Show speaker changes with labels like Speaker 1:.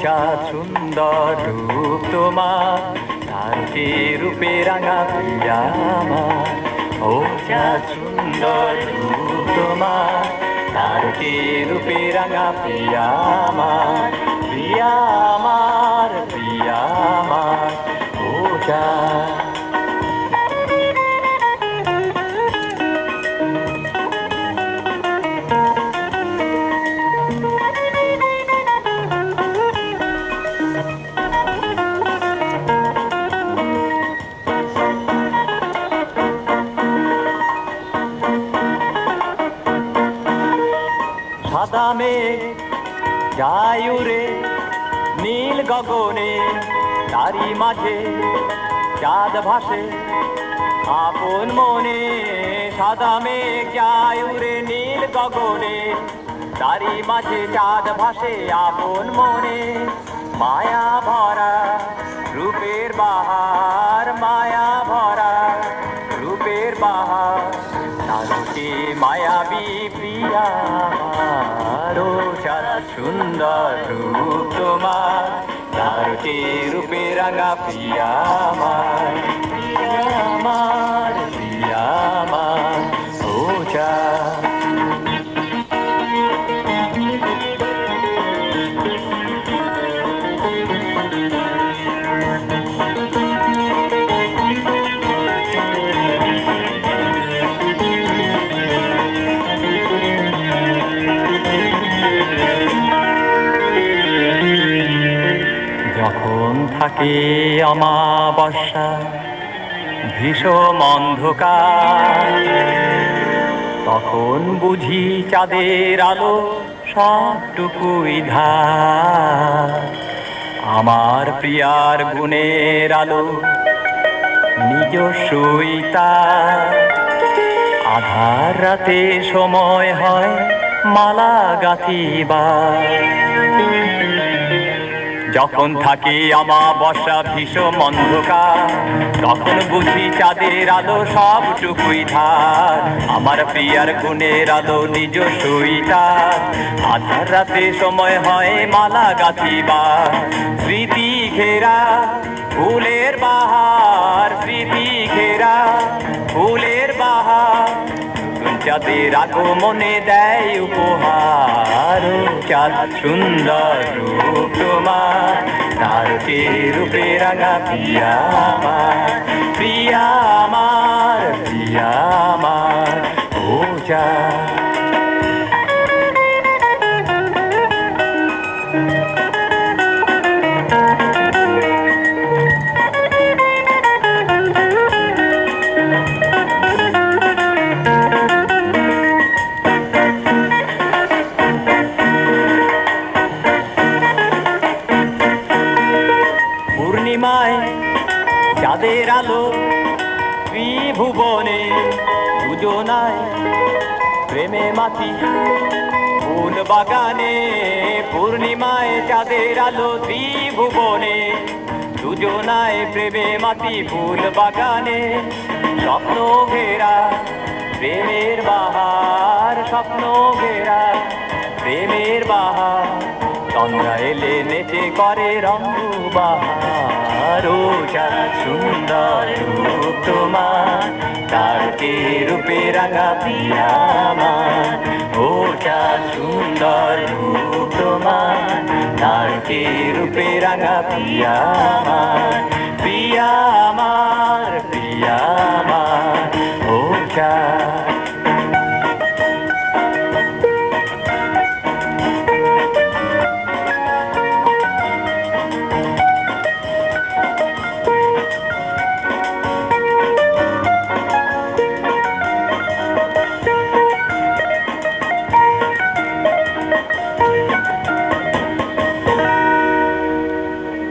Speaker 1: বিশাল সুন্দর রূপ তোমার, শান্তি রূপে রাঙা পিয়া আমার। ও সুন্দর রূপ তোমার শান্তি রূপে রাঙা পিয়া আমার। সাদা মেঘ নীল গগনে, তারি মাঝে, চাঁদ ভাসে, আপন মনে, সাদা মেঘ যায় উড়ে নীল গগনে, তারি মাঝে চাঁদ ভাসে, আপন মনে, মায়া ভরা, রূপের বাহার, মায়া ভরা, রূপের বাহার তারকে মায়াবী প্রিয়া সারা সুন্দর রূপ তোমার তারকে রূপে রাঙা প্রিয়া আমার। প্রিয়া আমার। থাকে অমাবস্যা, ভীষণ অন্ধকার। তখন বুঝি চাঁদের আলো সবটুকুই ধার। আমার প্রিয়ার গুণের আলো নিজ তার। আধার রাতে সময় হয় মালা গাঁথিবার। যখন থাকি বর্ষা ভীষণ অন্ধকার, তখন বুঝি চাঁদের আলো সবটুকুই ধার। আমার প্রিয়ার গুণের আলো নিজ সুইতার আধার রাতে সময় হয় মালা গাঁথিবার। স্মৃতি ঘেরা ফুলের বাহার, স্মৃতি ঘেরা চাঁদের আগমনে দেয় উপহার। চাঁদ সুন্দর তোমার রূপে রাঙা প্রিয়া আমার। প্রিয়া আমার প্রিয়া আমার, ও চাঁদ। ত্রিভুবনে দুজনায় প্রেমে মাতি। ফুল বাগানে পূর্ণিমায় চাঁদের আলো ত্রিভুবনে দুজনায় প্রেমে মাতি ফুল বাগানে। স্বপ্ন ঘেরা প্রেমের বাহার, স্বপ্ন ঘেরা প্রেমের বাহার। চন্দ্রা এলে নেচে করে রঙ্গ বাহার। সুন্দর তোমার রূপে রাঙা প্রিয়া আমার। সুন্দর রূপ তোমার। তারকে রূপে রাঙা পিয়ামা পিয়ামার পিয়ামা আমার